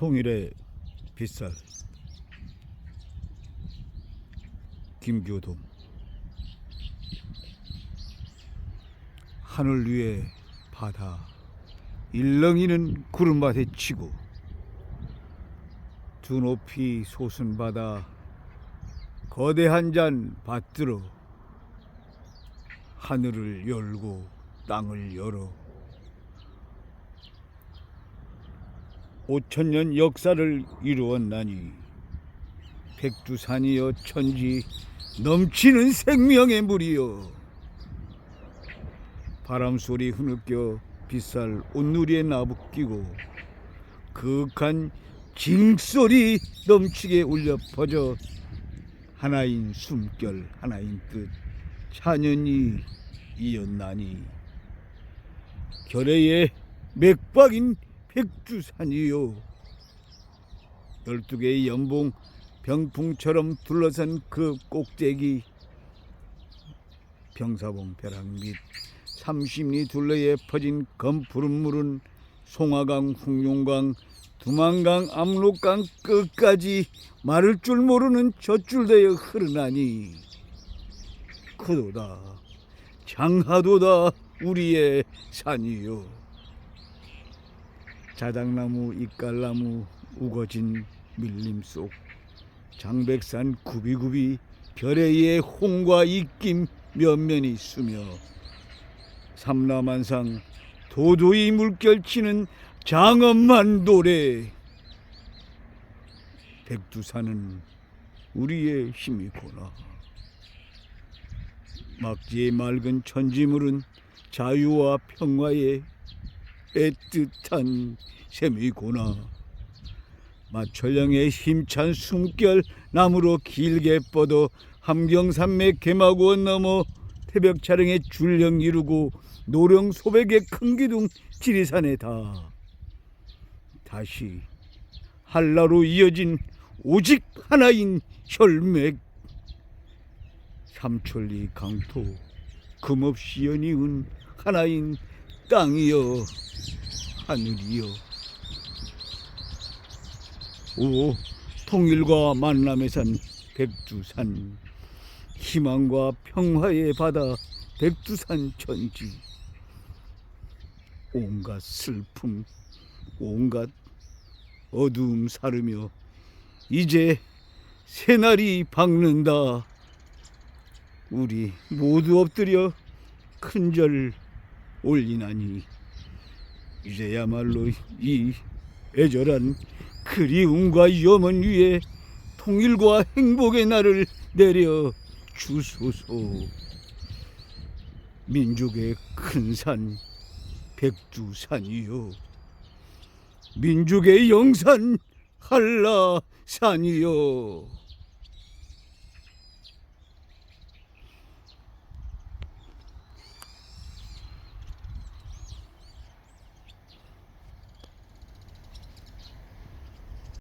통일의 빗살. 김교동. 하늘 위에 바다. 일렁이는 구름밭에 치고 두 높이 솟은 바다. 거대한 잔 받들어 하늘을 열고 땅을 열어 오천년 역사를 이루었나니 백두산이여 천지 넘치는 생명의 물이여. 바람소리 흐느껴 빗살 온누리에 나부끼고 그윽한 징소리 넘치게 울려 퍼져 하나인 숨결 하나인 뜻 찬연이 이었나니. 결의의 맥박인 백두산이요. 열두 개의 연봉 병풍처럼 둘러선 그 꼭대기. 병사봉 벼락 밑 삼십리 둘레에 퍼진 검푸른 물은 송화강, 훅룡강, 두만강, 압록강 끝까지 마를 줄 모르는 젖줄되어 흐르나니. 그도다. 장하도다. 우리의 산이요 자작나무 이깔나무 우거진 밀림 속 장백산 구비구비 별의의 홍과 입김 면면이 수며 삼라만상 도도히 물결치는 장엄한 노래 백두산은 우리의 힘이구나. 막지의 맑은 천지물은 자유와 평화의 애틋한 셈이구나. 마철령의 힘찬 숨결 나무로 길게 뻗어 함경산맥 개마고원 넘어 태벽 차량의 줄령 이루고 노령 소백의 큰 기둥 지리산에 다 다시 한라로 이어진 오직 하나인 혈맥. 삼천리 강토 금없이 연이은 하나인 땅이여 하늘이여 오 통일과 만남의 산 백두산. 희망과 평화의 바다 백두산 천지. 온갖 슬픔 온갖 어두움 사르며 이제 새날이 밝는다. 우리 모두 엎드려 큰절 올리나니. 이제야말로 이 애절한 그리움과 염원 위에 통일과 행복의 날을 내려 주소서. 민족의 큰 산 백두산이요. 민족의 영산 한라산이요